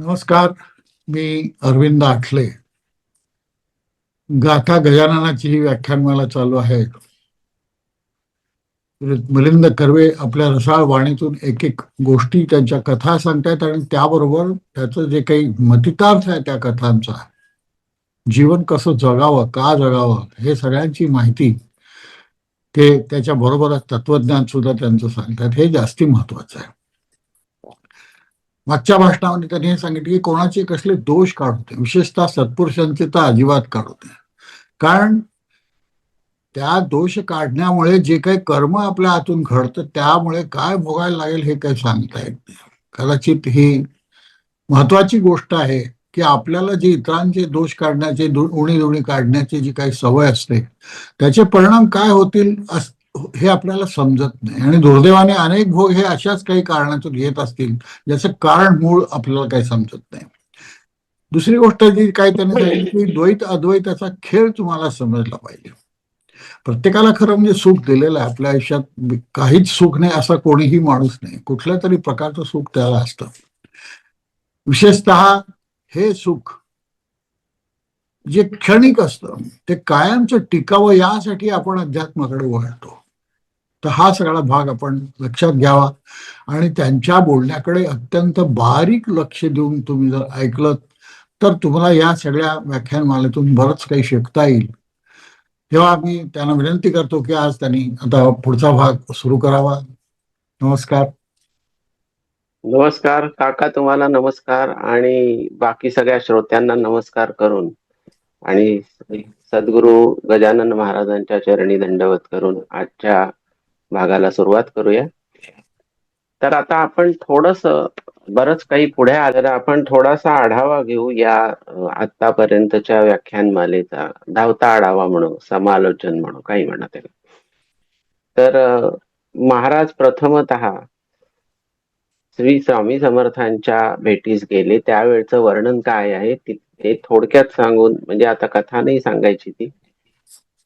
नमस्कार मी अरविंद आठले. गाथा गजाननाची ही व्याख्यानमाला चालू आहे. मिलिंद कर्वे आपल्या रसाळ वाणीतून एक एक गोष्टी त्यांच्या कथा सांगतायत आणि त्याबरोबर त्याचं जे काही मतितार्थ आहे त्या कथांचा. जीवन कसं जगावं का जगावं हे सगळ्यांची माहिती ते त्याच्या बरोबरच तत्वज्ञान सुद्धा त्यांचं सांगतात. हे जास्ती महत्वाचं आहे. मागच्या भाषणामध्ये त्यांनी हे सांगितलं की कोणाचे कसले दोष काढू विशेषतः सत्पुरुषांचे तर अजिबात काढू कारण त्या दोष काढण्यामुळे जे काही कर्म आपल्या हातून घडतं त्यामुळे काय भोगायला लागेल हे काही सांगता येत नाही. कदाचित ही महत्वाची गोष्ट आहे की आपल्याला जे इतरांचे दोष काढण्याचे उणी दुणी काढण्याची जी काही सवय असते त्याचे परिणाम काय होतील अस- हे आपल्याला समजत नाही. आणि दुर्दैवाने अनेक भोग हे अशाच काही कारणातून घेत असतील ज्याचं कारण मूळ आपल्याला काही समजत नाही. दुसरी गोष्ट जी काही त्याने सांगितली की द्वैत अद्वैताचा खेळ तुम्हाला समजला पाहिजे. प्रत्येकाला खरं म्हणजे सुख दिलेलं आहे. आपल्या आयुष्यात काहीच सुख नाही असा कोणीही माणूस नाही. कुठल्या तरी प्रकारचं सुख त्याला असतं. विशेषतः हे सुख जे क्षणिक असतं ते कायमचं टिकावं यासाठी आपण अध्यात्माकडे वळतो. तर हा सगळा भाग आपण लक्षात घ्यावा. आणि त्यांच्या बोलण्याकडे अत्यंत बारीक लक्ष देऊन तुम्ही जर ऐकलं तर तुम्हाला या सगळ्या व्याख्यानमालेतून बरंच काही शिकता येईल. तेव्हा आम्ही त्यांना विनंती करतो की आज त्यांनी आता पुढचा भाग सुरू करावा. नमस्कार. नमस्कार काका तुम्हाला नमस्कार आणि बाकी सगळ्या श्रोत्यांना नमस्कार करून आणि सद्गुरु गजानन महाराजांच्या चरणी दंडवत करून आजच्या भागाला सुरुवात करूया. तर आता आपण थोडस बरंच काही पुढे आलेलं आपण थोडासा आढावा घेऊ या आतापर्यंतच्या व्याख्यानमालेचा. धावता आढावा म्हणू समालोचन म्हणू काही म्हणा त्याला तर महाराज प्रथमतः श्री स्वामी समर्थांच्या भेटीस गेले. त्यावेळचं वर्णन काय आहे ते थोडक्यात सांगून म्हणजे आता कथा नाही सांगायची ती.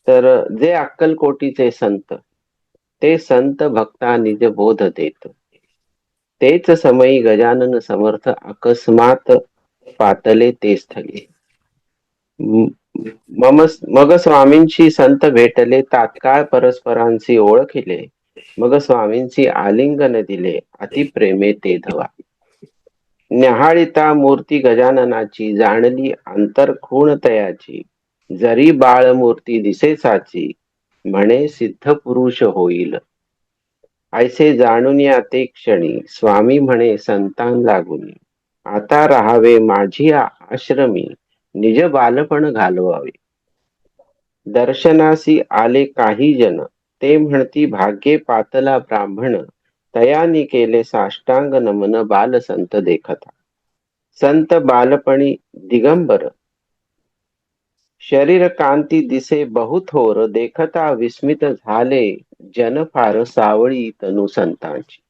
तर जे अक्कलकोटीचे संत ते संत भक्ता निज बोध देत. तेच समयी गजानन समर्थ अकस्मात पातले ते स्थली. मम मग स्वामींशी संत भेटले तात्काळ परस्परांशी ओळखिले. मग स्वामींची आलिंगन दिले अति प्रेमे ते धवा. न्याहाळिता मूर्ती गजाननाची जाणली अंतर खूण तयाची. जरी बाळ मूर्ती दिसे साची म्हणे सिद्ध पुरुष होईल. ऐसे जाणून या ते क्षणी स्वामी म्हणे संतान लागून आता राहावे माझी आश्रमी निज बालपण घालवावे. दर्शनासी आले काही जन ते म्हणती भाग्ये पातला ब्राह्मण तयानी केले साष्टांग नमन बाल संत देखता. संत बालपणी दिगंबर शरीर कांती दिसे बहुथोर देखता विस्मित झाले जन फार सावळी तनु संतांची.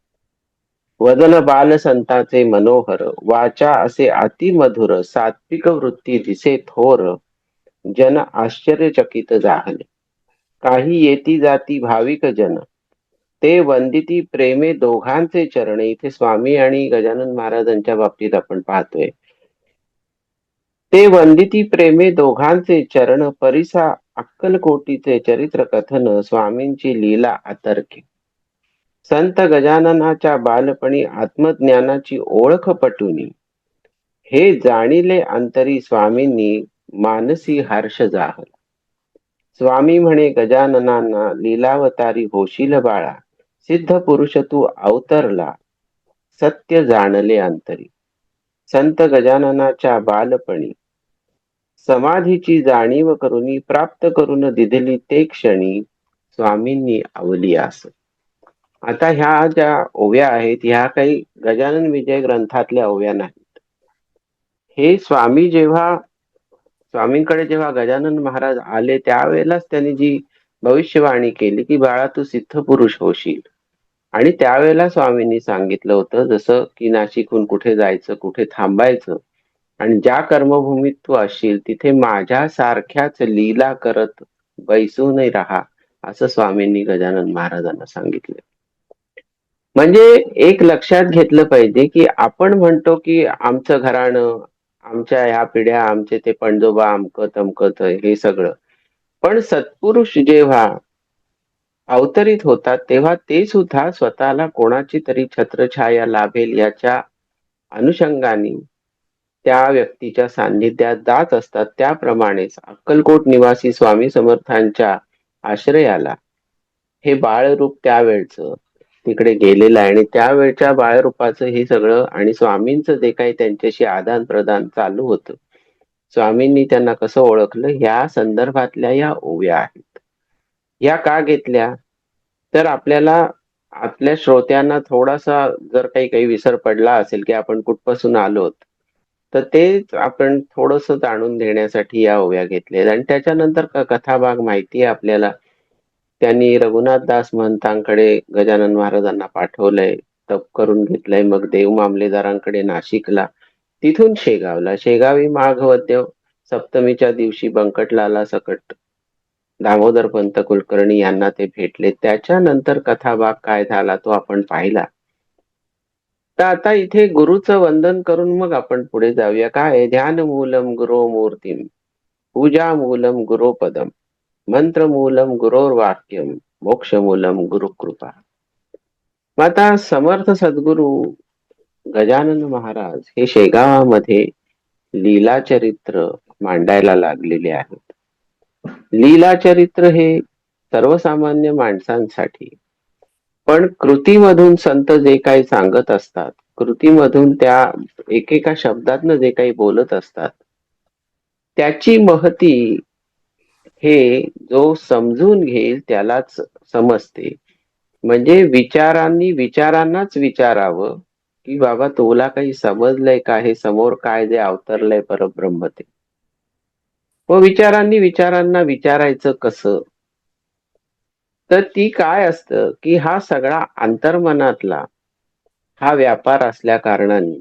वदन बाल संतांचे मनोहर वाचा असे अतिमधुर सात्विक वृत्ती दिसे थोर जन आश्चर्यचकित झाले. काही येती जाती भाविक जन ते वंदिती प्रेमे दोघांचे चरण. इथे स्वामी आणि गजानन महाराजांच्या बाबतीत आपण पाहतोय. ते वंदिती प्रेमे दोघांचे चरण परिसा अक्कलकोटीचे चरित्र कथन स्वामींची लीला अतर्के संत गजाननाच्या बालपणी आत्मज्ञानाची ओळख पटुनी. हे जाणिले अंतरी स्वामींनी मानसी हर्ष जाहल. स्वामी म्हणे गजाननांना लीलावतारी होशील बाळा सिद्ध पुरुष तू अवतरला सत्य जाणले अंतरी. संत गजाननाच्या बालपणी समाधीची जाणीव करून प्राप्त करून दिलेली ते क्षणी स्वामींनी आवली अस आता ह्या ज्या ओव्या आहेत ह्या काही गजानन विजय ग्रंथातल्या ओव्या नाहीत. हे स्वामी जेव्हा स्वामींकडे जेव्हा गजानन महाराज आले त्यावेळेलाच त्यांनी जी भविष्यवाणी केली की बाळा तू सिद्ध पुरुष होशील. आणि त्यावेळेला स्वामींनी सांगितलं होतं जसं की नाशिकहून कुठे जायचं कुठे थांबायचं आणि ज्या कर्मभूमीत तू असशील तिथे माझ्या सारख्याच लीला करत बैसूनही राहा असं स्वामींनी गजानन महाराजांना सांगितलं. म्हणजे एक लक्षात घेतलं पाहिजे की आपण म्हणतो की आमचं घराणं आमच्या ह्या पिढ्या आमचे ते पणजोबा अमकं तमकत हे सगळं. पण सत्पुरुष जेव्हा अवतरित होतात तेव्हा ते सुद्धा स्वतःला कोणाची तरी छत्रछाया लाभेल याच्या अनुषंगाने त्या व्यक्तीच्या सान्निध्यात जात असतात. त्याप्रमाणेच अक्कलकोट निवासी स्वामी समर्थांच्या आश्रयाला हे बाळरूप त्यावेळचं तिकडे गेलेलं आहे. आणि त्यावेळच्या बाळरूपाचं हे सगळं आणि स्वामींचं जे काही त्यांच्याशी आदान प्रदान चालू होतं स्वामींनी त्यांना कसं ओळखलं? ह्या संदर्भातल्या या ओव्या आहेत. या का घेतल्या? तर आपल्याला आपल्या श्रोत्यांना थोडासा जर काही काही विसर पडला असेल की आपण कुठपासून आलोत तर तेच आपण थोडस जाणून देण्यासाठी या ओव्या घेतल्या आणि त्याच्यानंतर क- कथाभाग माहिती आहे आपल्याला. त्यांनी रघुनाथ दास महंतांकडे गजानन महाराजांना पाठवलंय. तप करून घेतलंय. मग देव मामलेदारांकडे नाशिकला. तिथून शेगावला. शेगावी माघवद्य सप्तमीच्या दिवशी बंकटलाला सकट दामोदर पंत कुलकर्णी यांना ते भेटले. त्याच्यानंतर कथाभाग काय झाला तो आपण पाहिला. तर आता इथे गुरुचं वंदन करून मग आपण पुढे जाऊया. काय? ध्यान मूलम गुरो मूर्तीम पूजा मूलम गुरुपदम मंत्र मूलम गुरोर्वाक्यम मोक्ष मूलम गुरुकृपा. आता समर्थ सद्गुरु गजानन महाराज हे शेगावामध्ये लीला चरित्र मांडायला लागलेले आहेत. लीला चरित्र हे सर्वसामान्य माणसांसाठी पण कृतीमधून संत जे काही सांगत असतात कृतीमधून त्या एकेका शब्दातनं जे काही बोलत असतात त्याची महती हे जो समजून घेईल त्यालाच समजते. म्हणजे विचारांनी विचारांनाच विचारावं की बाबा तुला काही समजलंय का? हे समोर काय जे अवतरलंय परब्रह्म ते. व विचारांनी विचारांना विचारायचं कसं? तर ती काय असतं की हा सगळा अंतर्मनातला हा व्यापार असल्या कारणाने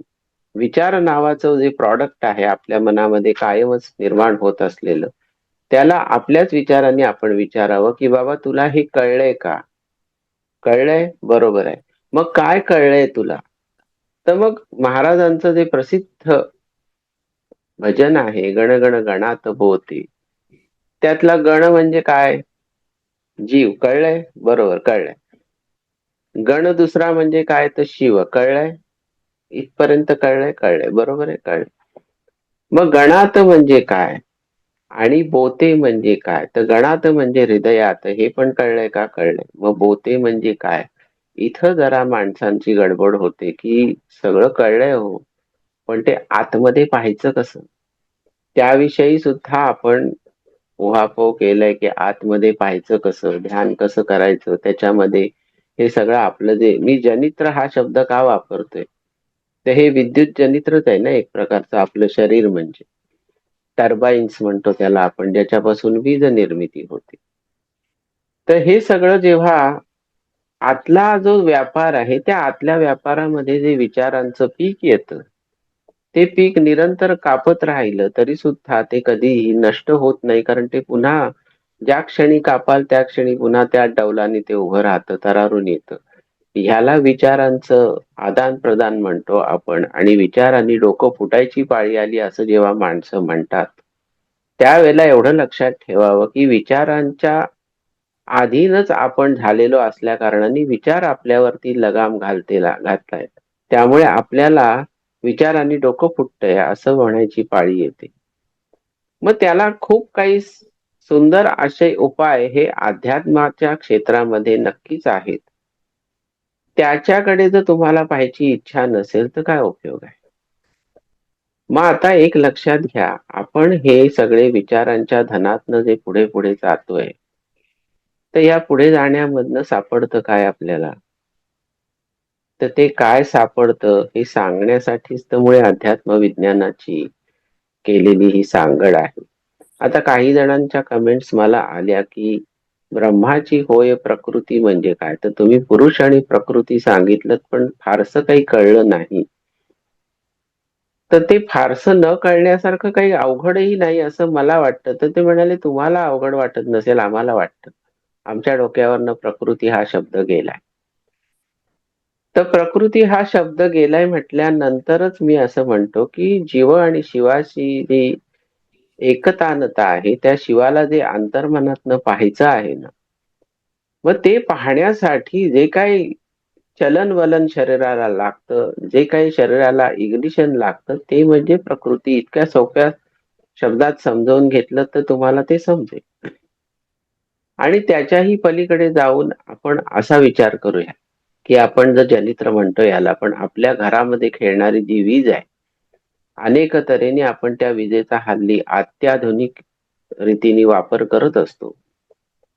विचार नावाचं जे प्रॉडक्ट आहे आपल्या मनामध्ये कायमच निर्माण होत असलेलं त्याला आपल्याच विचाराने आपण विचारावं की बाबा तुला हे कळलंय का? कळलंय? बरोबर आहे. मग काय कळलंय तुला? तर मग महाराजांचं जे प्रसिद्ध भजन आहे गण गण गणात बोते त्यातला गण म्हणजे काय? जीव कळलंय? बरोबर कळलंय. गण दुसरा म्हणजे काय तर शिव कळलंय? इथपर्यंत कळलंय कळलंय. बरोबर आहे कळलंय. मग गणात म्हणजे काय? आणि बोते म्हणजे काय? तर गणात म्हणजे हृदयात हे पण कळलंय का? कळलंय. मग बोते म्हणजे काय? इथं जरा माणसांची गडबड होते की सगळं कळलंय हो. पण ते आतमध्ये पाहायचं कसं? त्याविषयी सुद्धा आपण उहापोह केलाय की आतमध्ये पाहायचं कसं ध्यान कसं करायचं त्याच्यामध्ये हे सगळं आपलं जे मी जनित्र हा शब्द का वापरतोय? तर हे विद्युत जनित्रच आहे ना एक प्रकारचं आपलं शरीर म्हणजे. टर्बाईन्स म्हणतो त्याला आपण ज्याच्यापासून वीज निर्मिती होते. तर हे सगळं जेव्हा आतला जो व्यापार आहे त्या आतल्या व्यापारामध्ये जे विचारांचं पीक येतं ते पीक निरंतर कापत राहिलं तरी सुद्धा ते कधीही नष्ट होत नाही कारण ते पुन्हा ज्या क्षणी कापाल त्या क्षणी पुन्हा त्या डौलाने ते उभं राहतं तरारून येतं. ह्याला विचारांचं आदान प्रदान म्हणतो आपण. आणि विचारांनी डोकं फुटायची पाळी आली असं जेव्हा माणसं म्हणतात त्यावेळेला एवढं लक्षात ठेवावं की विचारांच्या आधीनच आपण झालेलो असल्या कारणाने विचार आपल्यावरती लगाम घालते घातलाय. त्यामुळे आपल्याला विचारांनी डोकं फुटतंय असं होण्याची पाळी येते. मग त्याला खूप काही सुंदर असे उपाय हे अध्यात्माच्या क्षेत्रामध्ये नक्कीच आहेत. त्याच्याकडे जर तुम्हाला पाहायची इच्छा नसेल तर काय उपयोग आहे? मग आता एक लक्षात घ्या आपण हे सगळे विचारांच्या धनातनं जे पुढे पुढे जातोय तर या पुढे जाण्यामधनं सापडतं काय आपल्याला? तर ते काय सापडतं हे सांगण्यासाठीच तर मुळे अध्यात्म विज्ञानाची केलेली ही सांगड आहे. आता काही जणांच्या कमेंट्स मला आल्या की ब्रह्माची होय प्रकृती म्हणजे काय? तर तुम्ही पुरुष आणि प्रकृती सांगितलं पण फारसं काही कळलं नाही. तर ते फारसं न कळण्यासारखं काही अवघडही नाही असं मला वाटतं. तर ते म्हणाले तुम्हाला अवघड वाटत नसेल आम्हाला वाटतं. आमच्या डोक्यावरनं प्रकृती हा शब्द गेलाय. तर प्रकृती हा शब्द गेलाय म्हटल्यानंतरच मी असं म्हणतो की जीव आणि शिवाशी जी एकतानता आहे त्या शिवाला जे अंतर्मनातनं पाहायचं आहे ना मग ते पाहण्यासाठी जे काही चलन वलन शरीराला लागतं जे काही शरीराला इग्निशन लागतं ते म्हणजे प्रकृती. इतक्या सोप्या शब्दात समजावून घेतलं तर तुम्हाला ते समजेल. आणि त्याच्याही पलीकडे जाऊन आपण असा विचार करूया. की आपण जर जनित्र म्हणतो याला पण आपल्या घरामध्ये खेळणारी जी वीज आहे अनेक तऱ्हेने आपण त्या विजेचा हल्ली अत्याधुनिक रीतीने वापर करत असतो.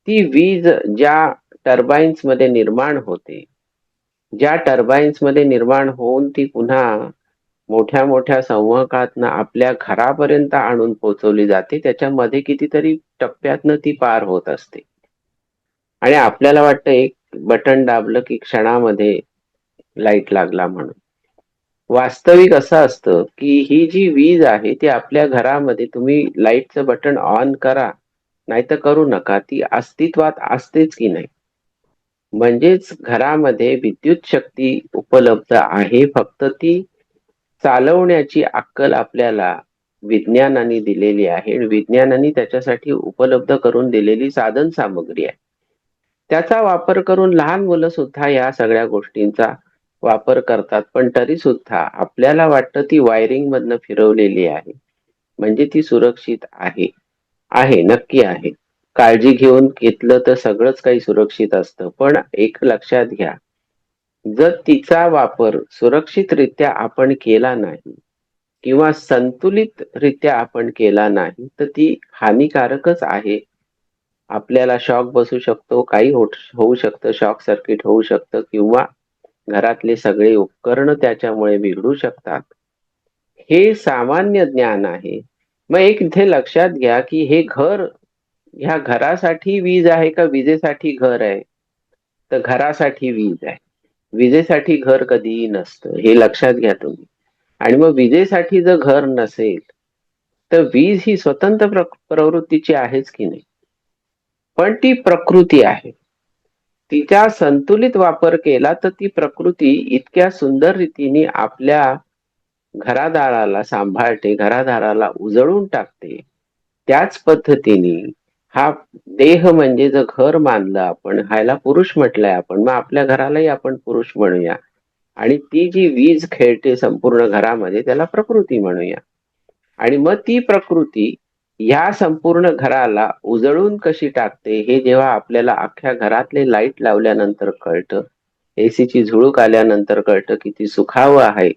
ती वीज ज्या टर्बाईन्समध्ये निर्माण होते ज्या टर्बाईन्समध्ये निर्माण होऊन ती पुन्हा मोठ्या मोठ्या संवाहकातनं आपल्या घरापर्यंत आणून पोहोचवली जाते त्याच्यामध्ये कितीतरी टप्प्यातनं ती पार होत असते. आणि आपल्याला वाटतं एक बटन दाबलं की क्षणामध्ये लाइट लागला म्हणून. वास्तविक असं असतं की ही जी वीज आहे ती आपल्या घरामध्ये तुम्ही लाईटचं बटन ऑन करा नाही तर करू नका. ती अस्तित्वात असतेच की नाही. म्हणजेच घरामध्ये विद्युत शक्ती उपलब्ध आहे. फक्त ती चालवण्याची अक्कल आपल्याला विज्ञानाने दिलेली आहे. विज्ञानाने त्याच्यासाठी उपलब्ध करून दिलेली साधन सामग्री आहे. त्याचा वापर करून लहान मुलं सुद्धा या सगळ्या गोष्टींचा वापर करतात. पण तरी सुद्धा आपल्याला वाटतं ती वायरिंग मधनं फिरवलेली आहे. म्हणजे ती सुरक्षित आहे. आहे नक्की आहे. काळजी घेऊन घेतलं तर सगळंच काही सुरक्षित असतं. पण एक लक्षात घ्या जर तिचा वापर सुरक्षितरित्या आपण केला नाही किंवा संतुलित रित्या आपण केला नाही तर ती हानिकारकच आहे. आपल्याला शॉक बसू शकतो काही होऊ शकतं शॉक सर्किट होऊ शकतं किंवा घरातले सगळे उपकरण त्याच्यामुळे बिघडू शकतात. हे सामान्य ज्ञान आहे. मग एक इथे लक्षात घ्या की हे घर ह्या घरासाठी वीज आहे का विजेसाठी घर आहे? तर घरासाठी वीज आहे. विजेसाठी घर कधीही नसतं हे लक्षात घ्या तुम्ही. आणि मग विजेसाठी जर घर नसेल तर वीज ही स्वतंत्र प्र प्रवृत्तीची आहेच की नाही? पण ती प्रकृती आहे. तिचा संतुलित वापर केला तर ती प्रकृती इतक्या सुंदर रीतीने आपल्या घरादाराला सांभाळते घरादाराला उजळून टाकते. त्याच पद्धतीने हा देह म्हणजे जर घर मानलं आपण ह्याला पुरुष म्हटलंय आपण मग आपल्या घरालाही आपण पुरुष म्हणूया. आणि ती जी वीज खेळते संपूर्ण घरामध्ये त्याला प्रकृती म्हणूया. आणि मग ती प्रकृती ह्या संपूर्ण घराला उजळून कशी टाकते हे जेव्हा आपल्याला अख्ख्या घरातले लाइट लावल्यानंतर कळतं एसीची झुळूक आल्यानंतर कळतं किती सुखावं आहे.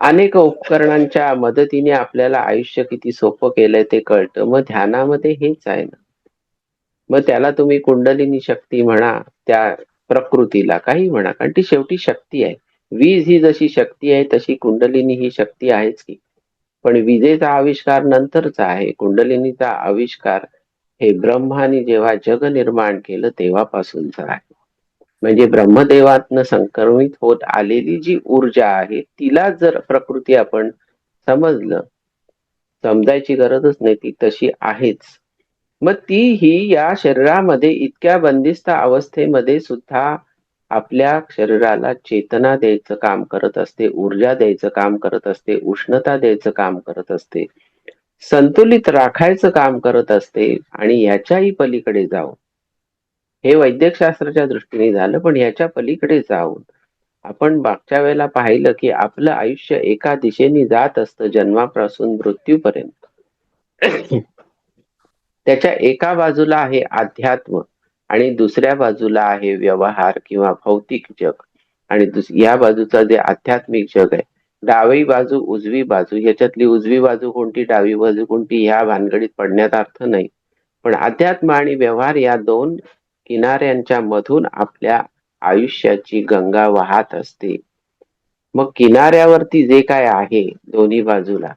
अनेक उपकरणांच्या मदतीने आपल्याला आयुष्य किती सोपं केलंय ते कळतं. मग ध्यानामध्ये हेच आहे ना. मग त्याला तुम्ही कुंडलिनी शक्ती म्हणा त्या प्रकृतीला काही म्हणा कारण ती शेवटी शक्ती आहे. वीज ही जशी शक्ती आहे तशी कुंडलिनी ही शक्ती आहेच की. पण विजेचा आविष्कार नंतरचा आहे. कुंडलिनीचा आविष्कार हे ब्रह्माने जेव्हा जग निर्माण केलं तेव्हापासूनचा आहे. म्हणजे ब्रह्मदेवातनं संक्रमित होत आलेली जी ऊर्जा आहे तिला जर प्रकृती आपण समजलं समजायची गरजच नाही ती तशी आहेच. मग ती ही या शरीरामध्ये इतक्या बंदिस्त अवस्थेमध्ये सुद्धा आपल्या शरीराला चेतना द्यायचं काम करत असते ऊर्जा द्यायचं काम करत असते उष्णता द्यायचं काम करत असते संतुलित राखायचं काम करत असते आणि याच्याही पलीकडे जाऊन. हे वैद्यकशास्त्राच्या दृष्टीने झालं पण याच्या पलीकडे जाऊन आपण मागच्या वेळेला पाहिलं की आपलं आयुष्य एका दिशेने जात असतं जन्मापासून मृत्यूपर्यंत. त्याच्या एका बाजूला आहे अध्यात्म आणि दुसऱ्या बाजूला आहे व्यवहार किंवा भौतिक जग. आणि या बाजूचा जे आध्यात्मिक जग आहे डावी बाजू उजवी बाजू याच्यातली उजवी बाजू कोणती डावी बाजू कोणती ह्या भानगडीत पडण्यात अर्थ नाही. पण अध्यात्म आणि व्यवहार या दोन किनाऱ्यांच्या मधून आपल्या आयुष्याची गंगा वाहत असते. मग किनाऱ्यावरती जे काय आहे दोन्ही बाजूला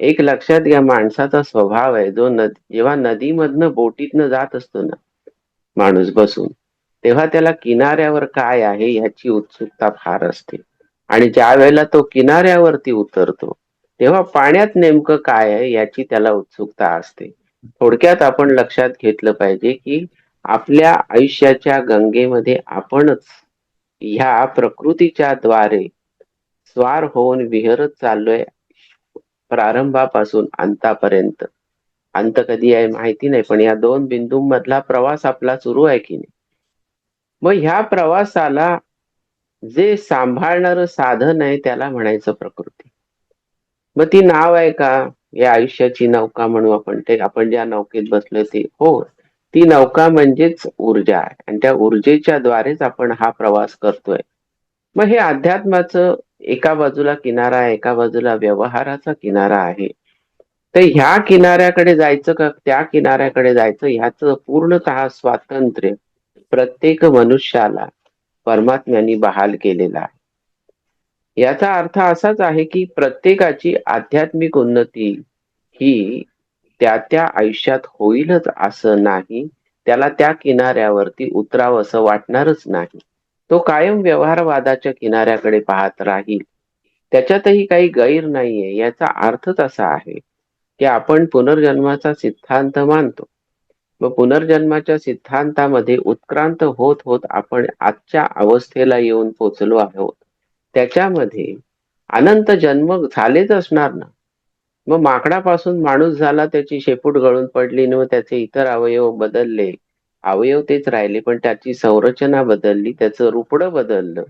एक लक्षात घ्या माणसाचा स्वभाव आहे जो नदी जेव्हा नदीमधनं बोटीतनं जात असतो ना माणूस बसून. तेव्हा त्याला किनाऱ्यावर काय आहे ह्याची उत्सुकता फार असते. आणि ज्या वेळेला तो किनाऱ्यावरती उतरतो तेव्हा पाण्यात नेमकं काय आहे याची त्याला उत्सुकता असते. थोडक्यात आपण लक्षात घेतलं पाहिजे की आपल्या आयुष्याच्या गंगेमध्ये आपणच ह्या प्रकृतीच्या द्वारे स्वार होऊन विहरत चाललोय प्रारंभापासून अंतापर्यंत. अंत कधी आहे माहिती नाही पण या दोन बिंदूंमधला प्रवास आपला सुरू आहे की नाही? मग ह्या प्रवासाला जे सांभाळणार साधन आहे त्याला म्हणायचं प्रकृती. मग ती नाव आहे का? या आयुष्याची नौका म्हणू आपण. ते आपण ज्या नौकेत बसलो ती हो. ती नौका म्हणजेच ऊर्जा आहे. आणि त्या ऊर्जेच्या द्वारेच आपण हा प्रवास करतोय. मग हे अध्यात्माचं एका बाजूला किनारा आहे एका बाजूला व्यवहाराचा किनारा आहे. तर ह्या किनाऱ्याकडे जायचं का? त्या किनाऱ्याकडे जायचं. ह्याचं पूर्णतः स्वातंत्र्य प्रत्येक मनुष्याला परमात्म्याने बहाल केलेला आहे. याचा अर्थ असाच आहे की प्रत्येकाची आध्यात्मिक उन्नती ही त्या त्या आयुष्यात होईलच असं नाही. त्याला त्या किनाऱ्यावरती उतरावं असं वाटणारच नाही. तो कायम व्यवहारवादाच्या किनाऱ्याकडे पाहत राहील. त्याच्यातही काही गैर नाहीये. याचा अर्थच असा आहे की आपण पुनर्जन्माचा सिद्धांत मानतो. व पुनर्जन्माच्या सिद्धांतामध्ये उत्क्रांत होत होत आपण आजच्या अवस्थेला येऊन पोचलो आहोत. त्याच्यामध्ये अनंत जन्म झालेच असणार ना? मग माकडापासून माणूस झाला त्याची शेपूट गळून पडली न त्याचे इतर अवयव बदलले. अवयव तेच राहिले पण त्याची संरचना बदलली त्याचं रुपडं बदललं.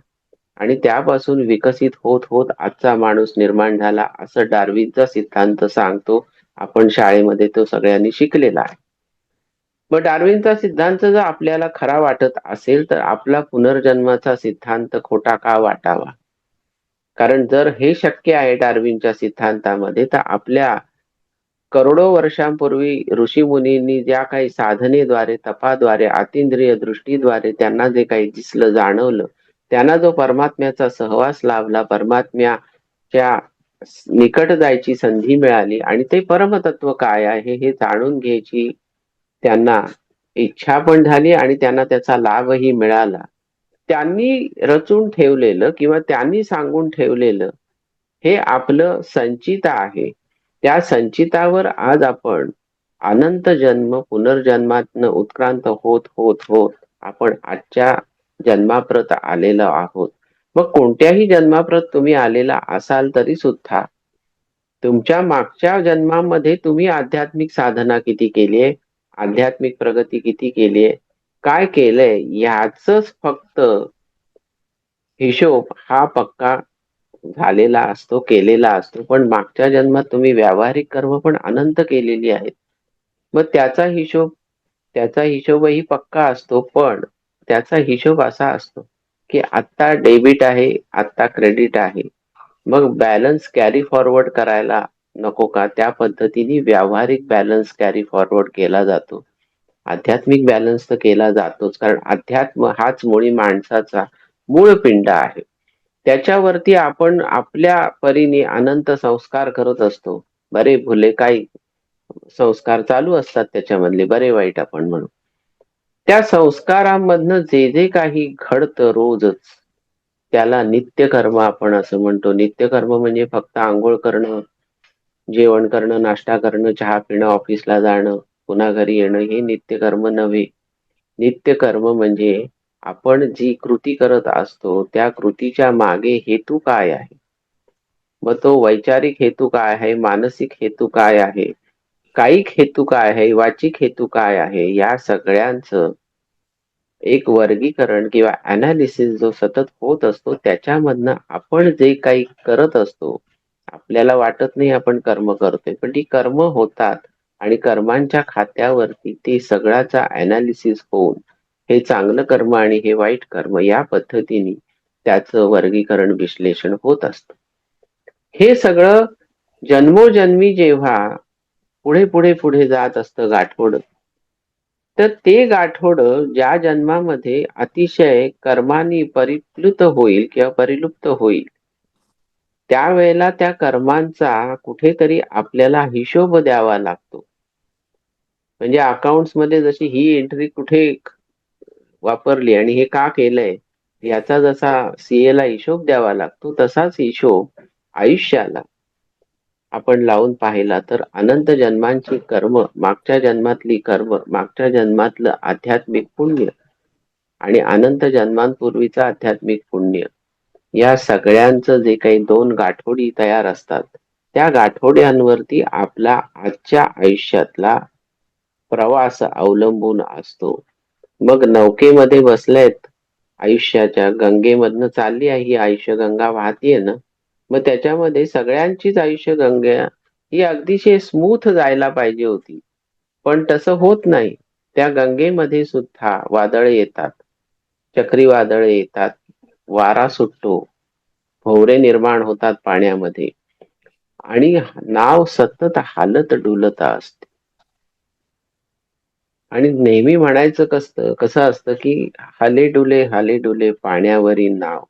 आणि त्यापासून विकसित होत होत आजचा माणूस निर्माण झाला असं डार्विनचा सिद्धांत सांगतो. आपण शाळेमध्ये तो सगळ्यांनी शिकलेला आहे. मग डार्विनचा सिद्धांत जर आपल्याला खरा वाटत असेल तर आपला पुनर्जन्माचा सिद्धांत खोटा का वाटावा? कारण जर हे शक्य आहे डार्विनच्या सिद्धांतामध्ये तर आपल्या करोडो वर्षांपूर्वी ऋषी मुनींनी ज्या काही साधनेद्वारे तपाद्वारे अतिंद्रिय दृष्टीद्वारे त्यांना जे काही दिसलं जाणवलं त्यांना जो परमात्म्याचा सहवास लाभला परमात्म्याच्या निकट जायची संधी मिळाली आणि ते परमतत्व काय आहे हे जाणून घ्यायची त्यांना इच्छा पण झाली आणि त्यांना त्याचा लाभही मिळाला. त्यांनी रचून ठेवलेलं किंवा त्यांनी सांगून ठेवलेलं हे आपलं संचित आहे. त्या संचितावर आज आपण अनंत जन्म पुनर्जन्मातन उत्क्रांत होत होत होत आपण आजच्या जन्माप्रत आलेलो आहोत. मग कोणत्याही जन्माप्रत तुम्ही आलेला असाल तरी सुद्धा तुमच्या मागच्या जन्मामध्ये तुम्ही आध्यात्मिक साधना किती केली आहे आध्यात्मिक प्रगती किती केली आहे काय केलंय? याच फक्त हिशोब हा पक्का झालेला असतो केलेला असतो. पण मागच्या जन्मात तुम्ही व्यावहारिक कर्म पण अनंत केलेली आहेत. मग त्याचा हिशोब त्याचा हिशोबही पक्का असतो पण त्याचा हिशोब असा असतो की आत्ता डेबिट आहे आत्ता क्रेडिट आहे. मग बॅलन्स कॅरी फॉरवर्ड करायला नको का? त्या पद्धतीने व्यावहारिक बॅलन्स कॅरी फॉरवर्ड केला जातो. आध्यात्मिक बॅलन्स तर केला जातोच कारण अध्यात्म हाच मुळी माणसाचा मूळ पिंड आहे. त्याच्यावरती आपण आपल्या परीने अनंत संस्कार करत असतो. बरे भुले काही संस्कार चालू असतात त्याच्यामधले बरे वाईट आपण म्हणू. त्या संस्कारांमधनं जे जे काही घडतं रोजच त्याला नित्यकर्म आपण असं म्हणतो. नित्यकर्म म्हणजे फक्त आंघोळ करणं जेवण करणं नाश्ता करणं चहा पिणं ऑफिसला जाणं पुन्हा घरी येणं हे नित्यकर्म नव्हे. नित्यकर्म म्हणजे आपण जी कृती करत असतो त्या कृतीच्या मागे हेतू काय आहे? मग तो वैचारिक हेतू काय आहे? मानसिक हेतू काय आहे? कायिक हेतू काय आहे? वाचिक हेतू काय आहे? या सगळ्यांचं एक वर्गीकरण किंवा अनालिसिस जो सतत होत असतो त्याच्यामधनं आपण जे काही करत असतो आपल्याला वाटत नाही आपण कर्म करतोय. पण ती कर्म होतात आणि कर्मांच्या खात्यावरती ते सगळ्याचा अनालिसिस होऊन हे चांगलं कर्म आणि हे वाईट कर्म या पद्धतीने त्याचं वर्गीकरण विश्लेषण होत असतं. हे सगळं जन्मोजन्मी जेव्हा पुढे पुढे पुढे जात असतं गाठोड. तर ते गाठोड ज्या जन्मामध्ये अतिशय कर्मानी परिप्लुत होईल किंवा परिलुप्त होईल त्यावेळेला त्या कर्मांचा कुठेतरी आपल्याला हिशोब द्यावा लागतो. म्हणजे अकाउंट्समध्ये जशी ही एंट्री कुठे वापरली आणि हे का केलंय याचा जसा सीए ला हिशोब द्यावा लागतो तसाच हिशोब आयुष्याला आपण लावून पाहिला तर अनंत जन्मांची कर्म मागच्या जन्मातली कर्म मागच्या जन्मातलं आध्यात्मिक पुण्य आणि अनंत जन्मांपूर्वीचं आध्यात्मिक पुण्य. या सगळ्यांचं जे काही दोन गाठोडी तयार असतात त्या गाठोड्यांवरती आपला आजच्या आयुष्यातला प्रवास अवलंबून असतो. मग नौकेमध्ये बसलेत आयुष्याच्या गंगेमधनं चालली आहे ही आयुष्य गंगा वाहतीये ना? मग त्याच्यामध्ये सगळ्यांचीच आयुष्य गंगा ही अगदीशय स्मूथ जायला पाहिजे होती. पण तसं होत नाही. त्या गंगेमध्ये सुद्धा वादळे येतात. चक्रीवादळे येतात. वारा सुटतो. भोवरे निर्माण होतात पाण्यामध्ये. आणि नाव सतत हालत डुलत असते. आणि नेहमी म्हणायचं कसं कसं असतं की हाले डुले हाले डुले पाण्यावरील नाव.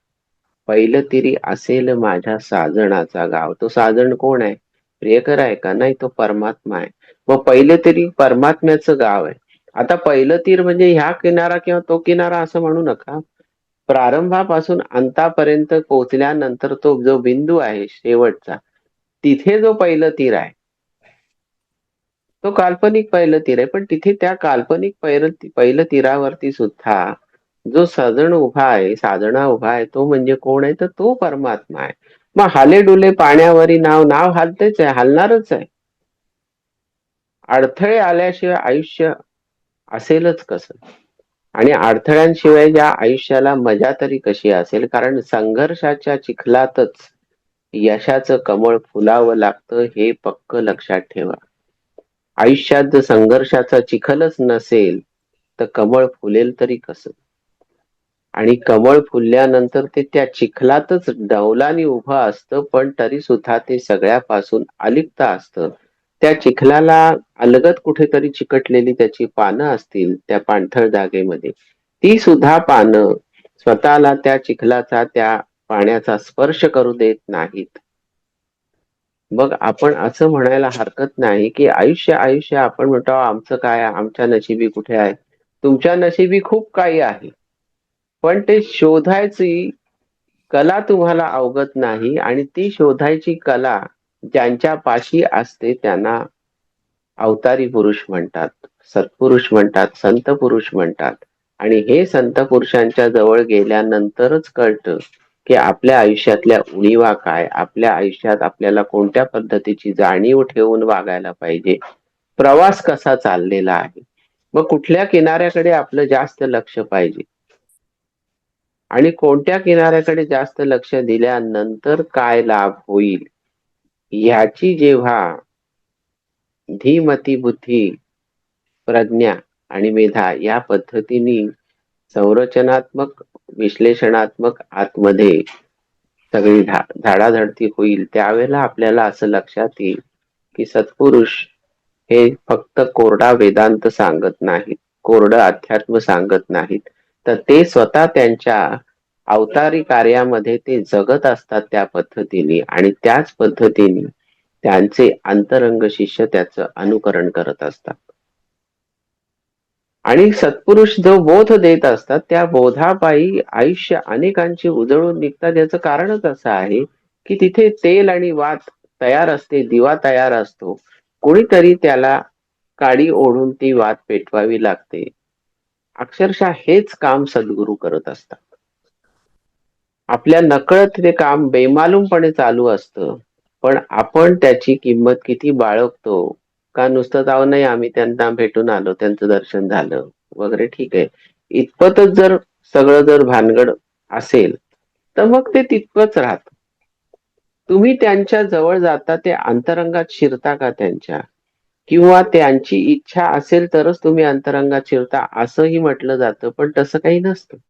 पहिलं तिरी असेल माझ्या साजणाचा गाव. तो साजण कोण आहे? प्रियकर आहे का? नाही तो परमात्मा आहे. मग पहिलं तरी परमात्म्याचं गाव आहे. आता पहिलं तीर म्हणजे ह्या किनारा किंवा तो किनारा असं म्हणू नका. प्रारंभापासून अंतापर्यंत पोहोचल्यानंतर तो जो बिंदू आहे शेवटचा तिथे जो पहिलं तीर आहे तो काल्पनिक पहिलं तीर आहे. पण तिथे त्या काल्पनिक पहिलं पहिलं तीरावरती सुद्धा जो सजण उभा आहे साजणा उभा आहे तो म्हणजे कोण आहे? तर तो परमात्मा आहे. मग हाले डुले पाण्यावरी नाव नाव हालतेच आहे हालणारच आहे. अडथळे आल्याशिवाय आयुष्य असेलच कसं? आणि अडथळ्यांशिवाय या आयुष्याला मजा तरी कशी असेल? कारण संघर्षाच्या चिखलातच यशाचं कमळ फुलावं लागतं हे पक्क लक्षात ठेवा. आयुष्यात जर संघर्षाचा चिखलच नसेल तर कमळ फुलेल तरी कसं? आणि कमळ फुलल्यानंतर ते त्या चिखलातच डौलाने उभं असतं पण तरी सुद्धा ते सगळ्यापासून अलिप्त असतं. त्या चिखलाला अलगत कुठेतरी चिकटलेली त्याची पानं असतील त्या पाणथळ जागेमध्ये. ती सुद्धा पानं स्वतःला त्या चिखलाचा त्या पाण्याचा स्पर्श करू देत नाहीत. मग आपण असं म्हणायला हरकत नाही की आयुष्य आयुष्य आपण म्हणतो आमचं काय आमच्या नशिबी कुठे आहे? तुमच्या नशिबी खूप काही आहे. पण ते शोधायची कला तुम्हाला अवगत नाही आणि ती शोधायची कला ज्यांच्या पाशी असते त्यांना अवतारी पुरुष म्हणतात सत्पुरुष म्हणतात संत पुरुष म्हणतात. आणि हे संत पुरुषांच्या जवळ गेल्यानंतरच कळतं की आपल्या आयुष्यातल्या उणीवा काय आपल्या आयुष्यात आपल्याला कोणत्या पद्धतीची जाणीव ठेवून वागायला पाहिजे प्रवास कसा चाललेला आहे. मग कुठल्या किनाऱ्याकडे आपलं जास्त लक्ष पाहिजे? आणि कोणत्या किनाऱ्याकडे जास्त लक्ष दिल्यानंतर काय लाभ होईल? ह्याची जेव्हा धीमती बुद्धी प्रज्ञा आणि मेधा या पद्धतीने संरचनात्मक विश्लेषणात्मक आतमध्ये सगळी धाडाधडती होईल त्यावेळेला आपल्याला असं लक्षात येईल की सत्पुरुष हे फक्त कोरडा वेदांत सांगत नाहीत कोरडं अध्यात्म सांगत नाहीत. तर ते स्वतः त्यांच्या अवतारी कार्यामध्ये ते जगत असतात त्या पद्धतीने. आणि त्याच पद्धतीने त्यांचे अंतरंग शिष्य त्याचं अनुकरण करत असतात. आणि सत्पुरुष जो बोध देत असतात त्या बोधापायी आयुष्य अनेकांची उजळून निघतात. याचं कारणच असं आहे की तिथे तेल आणि वात तयार असते दिवा तयार असतो. कोणीतरी त्याला काडी ओढून ती वात पेटवावी लागते. अक्षरशः हेच काम सद्गुरू करत असतात. आपल्या नकळत ते काम बेमालूमपणे चालू असतं पण आपण त्याची किंमत किती बाळगतो का नुसतं जाऊ नाही आम्ही त्यांना भेटून आलो त्यांचं दर्शन झालं वगैरे ठीक आहे. इतपतच जर सगळं जर भानगड असेल तर मग ते तितकंच राहत. तुम्ही त्यांच्या जवळ जाता ते अंतरंगात शिरता का त्यांच्या? किंवा त्यांची इच्छा असेल तरच तुम्ही अंतरंगात शिरता असंही म्हटलं जातं पण तसं काही नसतं.